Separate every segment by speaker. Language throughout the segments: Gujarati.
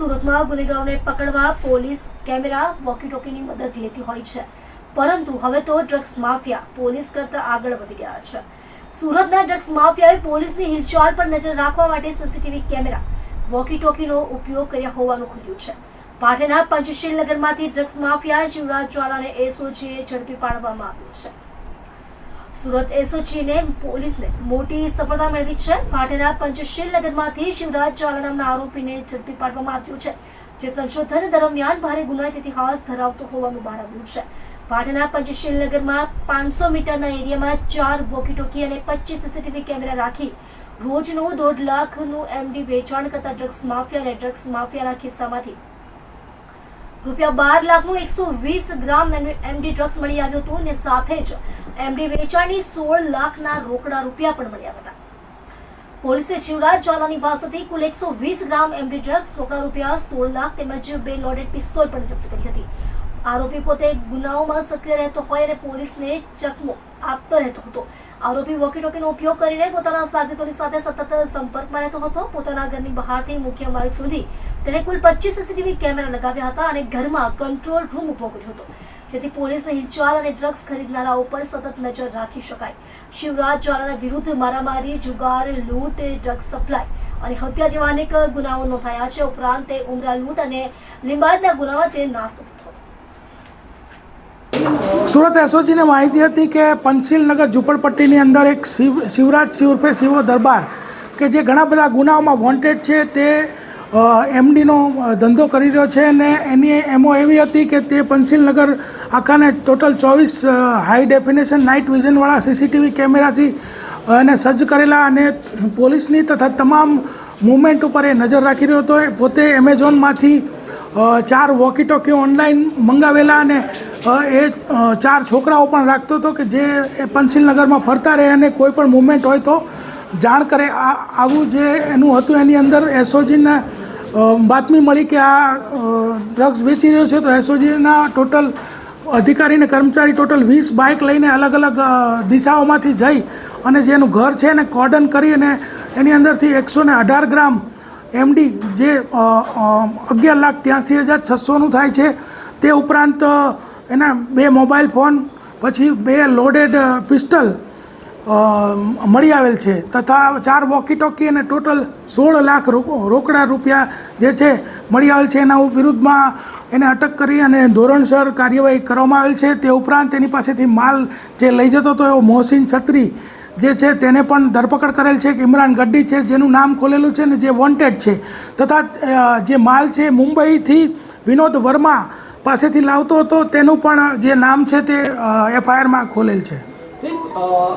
Speaker 1: સુરતમાં ગુનેગારોને પકડવા પોલીસ કેમેરા વોકી ટોકીની મદદ લેતી હોય છે. પરંતુ હવે તો ડ્રગ્સ માફિયા પોલીસ કરતા આગળ વધી ગયા છે. સુરતના ડ્રગ્સ માફિયાએ પોલીસની હિલચાલ પર નજર રાખવા માટે સીસીટીવી કેમેરા વોકી ટોકીનો ઉપયોગ કર્યા હોવાનું ખુલ્યું છે. પાટણના પંચશીલ નગરમાંથી ડ્રગ્સ માફિયા શિવરાજ જ્વાલાને એસઓજીએ ઝડપી પાડવામાં આવ્યો છે. સુરત એસઓજીને પોલીસને મોટી સફળતા મેળવી છે. માટેના પંચશીલ નગરમાંથી શિવરાજ ચાલા નામના આરોપીને ઝડપી પાડવામાં આવ્યો છે, જે સંશોધન દરમિયાન ભારે ગુનાહિત ઇતિહાસ ધરાવતો હોવાનું બહાર આવ્યું છે. પાટણના પંચશીલ નગરમાં પાંચસો મીટરના એરિયામાં ચાર વોકીટોકી અને પચીસ સીસીટીવી કેમેરા રાખી રોજનું દોઢ લાખનું એમડી વેચાણ કરતા ડ્રગ્સ માફિયા અને ડ્રગ્સ માફિયાના ખિસ્સામાંથી રૂપિયા બાર લાખનું એકસો વીસ ગ્રામ એમડી ડ્રગ્સ મળી આવ્યું હતું અને સાથે જ એમડી વેચાણની સોળ લાખના રોકડા રૂપિયા પણ મળ્યા હતા. પોલીસે શિવરાજ ચોલાની પાસેથી કુલ એકસો વીસ ગ્રામ એમડી ડ્રગ્સ, રોકડા રૂપિયા સોળ લાખ તેમજ બે લોડેડ પિસ્તોલ પણ જપ્ત કરી હતી. આરોપી પોતે ગુનાઓમાં સક્રિય રહેતો હોય અને પોલીસને ચકમો આપતો રહેતો હતો. આરોપી વોકીટોકીનો ઉપયોગ કરીને પોતાના સાગરીતોની સાથે સતત સંપર્કમાં રહેતો હતો. પોતાના ઘરની બહારથી મુખ્ય માર્ગ સુધી તેણે કુલ પચીસ સીસીટીવી કેમેરા લગાવ્યા હતા અને ઘરમાં કંટ્રોલ રૂમ ઊભો કર્યો હતો, જેથી પોલીસને હિલચાલ અને ડ્રગ્સ ખરીદનારાઓ પર સતત નજર રાખી શકાય. શિવરાજ જ્વાલાના વિરુદ્ધ મારામારી, જુગાર, લૂંટ, ડ્રગ્સ સપ્લાય અને હત્યા જેવા અનેક ગુનાઓ નોંધાયા છે. ઉપરાંત તે ઉમરા લૂંટ અને લિંબાયતના ગુનામાં તે નાસ્તો હતો.
Speaker 2: સુરત એસઓજીને માહિતી હતી કે પંચશીલનગર ઝુંપડપટ્ટીની અંદર એક શિવ, શિવરાજ સિંહ ઉર્ફે શિવો દરબાર, કે જે ઘણા બધા ગુનાઓમાં વોન્ટેડ છે તે એમડીનો ધંધો કરી રહ્યો છે અને એની એમો એવી હતી કે તે પંસીલનગર આખાને ટોટલ ચોવીસ હાઈ ડેફિનેશન નાઇટ વિઝનવાળા સીસીટીવી કેમેરાથી એને સજ્જ કરેલા અને પોલીસની તથા તમામ મુવમેન્ટ ઉપર એ નજર રાખી રહ્યો હતો. એ પોતે એમેઝોનમાંથી ચાર વોકી ટોકી ઓનલાઈન મંગાવેલા અને એ ચાર છોકરાઓ પણ રાખતો હતો કે જે એ પંચશીલનગરમાં ફરતા રહે અને કોઈ પણ મુવમેન્ટ હોય તો જાણ કરે. આ, આવું જે એનું હતું એની અંદર એસઓજીને બાતમી મળી કે આ ડ્રગ્સ વેચી રહ્યો છે તો એસઓજીના ટોટલ અધિકારી અને કર્મચારી ટોટલ વીસ બાઇક લઈને અલગ અલગ દિશાઓમાંથી જઈ અને જેનું ઘર છે એને કોર્ડન કરી અને એની અંદરથી એકસો ને અઢાર ગ્રામ એમડી જે અગિયાર લાખ ત્યાંસી હજાર છસોનું થાય છે. તે ઉપરાંત એના બે મોબાઈલ ફોન, પછી બે લોડેડ પિસ્ટલ મળી આવેલ છે. તથા ચાર વોકી ટોકી અને ટોટલ સોળ લાખ રોકડા રૂપિયા જે છે, મળી આવેલ છે. એના વિરુદ્ધમાં એને અટક કરી અને ધોરણસર કાર્યવાહી કરવામાં આવેલ છે. તે ઉપરાંત તેની પાસેથી માલ જે લઈ જતો હતો, એવો મોહસિન છત્રી જે છે, તેને પણ ધરપકડ કરેલ છે. કે ઇમરાન ગડ્ડી છે, જેનું નામ ખોલેલું છે ને જે વોન્ટેડ છે. તથા જે માલ છે, મુંબઈથી વિનોદ વર્મા પાસેથી લાવતો હતો તેનું પણ જે નામ છે તે એફઆઈઆરમાં ખોલેલ છે.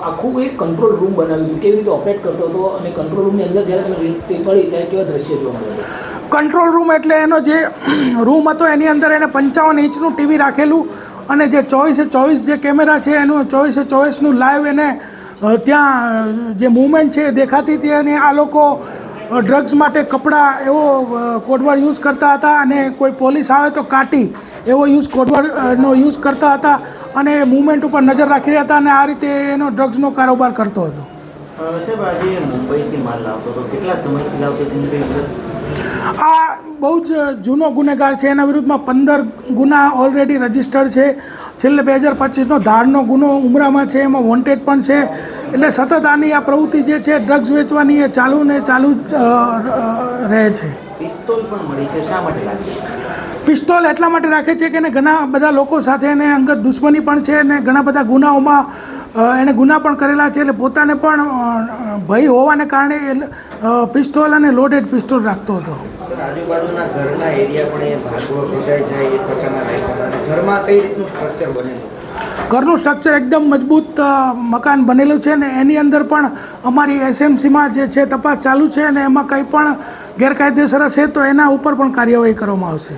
Speaker 3: આખું એક કંટ્રોલ રૂમ બનાવ્યું હતું. કેવી રીતે ઓપરેટ કરતો હતો અને કંટ્રોલ રૂમની અંદર જ્યારે કરી ત્યારે કેવા દ્રશ્ય જોવા મળ્યા
Speaker 2: કંટ્રોલ રૂમ એટલે એનો જે રૂમ હતો એની અંદર એને પંચાવન ઇંચનું ટીવી રાખેલું અને જે ચોવીસે ચોવીસ જે કેમેરા છે એનું ચોવીસે ચોવીસનું લાઈવ એને ત્યાં જે મુવમેન્ટ છે એ દેખાતી હતી અને આ લોકો ડ્રગ્સ માટે કપડાં એવો કોડવર્ડ યુઝ કરતા હતા અને કોઈ પોલીસ આવે તો કાટી એવો યુઝ કોડવર્ડનો યુઝ કરતા હતા અને મૂવમેન્ટ ઉપર નજર રાખી રહ્યા હતા અને આ રીતે એનો ડ્રગ્સનો કારોબાર કરતો હતો. આ બહુ જ જૂનો ગુનેગાર છે. એના વિરુદ્ધમાં પંદર ગુના ઓલરેડી રજીસ્ટર્ડ છે. છેલ્લે બે હજાર પચીસનો ધાડનો ગુનો ઉમરામાં છે. એમાં વોન્ટેડ પણ છે. એટલે સતત આની આ પ્રવૃત્તિ જે છે ડ્રગ્સ વેચવાની એ ચાલુ ને ચાલુ જ રહે છે.
Speaker 4: પિસ્તોલ
Speaker 2: એટલા માટે રાખે છે કે ઘણા બધા લોકો સાથે એને અંગત દુશ્મની પણ છે અને ઘણા બધા ગુનાઓમાં એને ગુના પણ કરેલા છે એટલે પોતાને પણ ભય હોવાને કારણે એ પિસ્તોલ અને લોડેડ પિસ્તોલ રાખતો હતો.
Speaker 4: આજુબાજુના ઘરના એરિયા પણ એ ભાગવો જાય એ પ્રકારના રહેતા હતા. અને ઘરમાં કઈ રીતનું સ્ટ્રક્ચર બનેલું?
Speaker 2: ઘરનું સ્ટ્રક્ચર એકદમ મજબૂત મકાન બનેલું છે ને એની અંદર પણ અમારી એસએમસીમાં જે છે તપાસ ચાલુ છે અને એમાં કંઈ પણ ગેરકાયદેસર હશે તો એના ઉપર પણ કાર્યવાહી કરવામાં આવશે.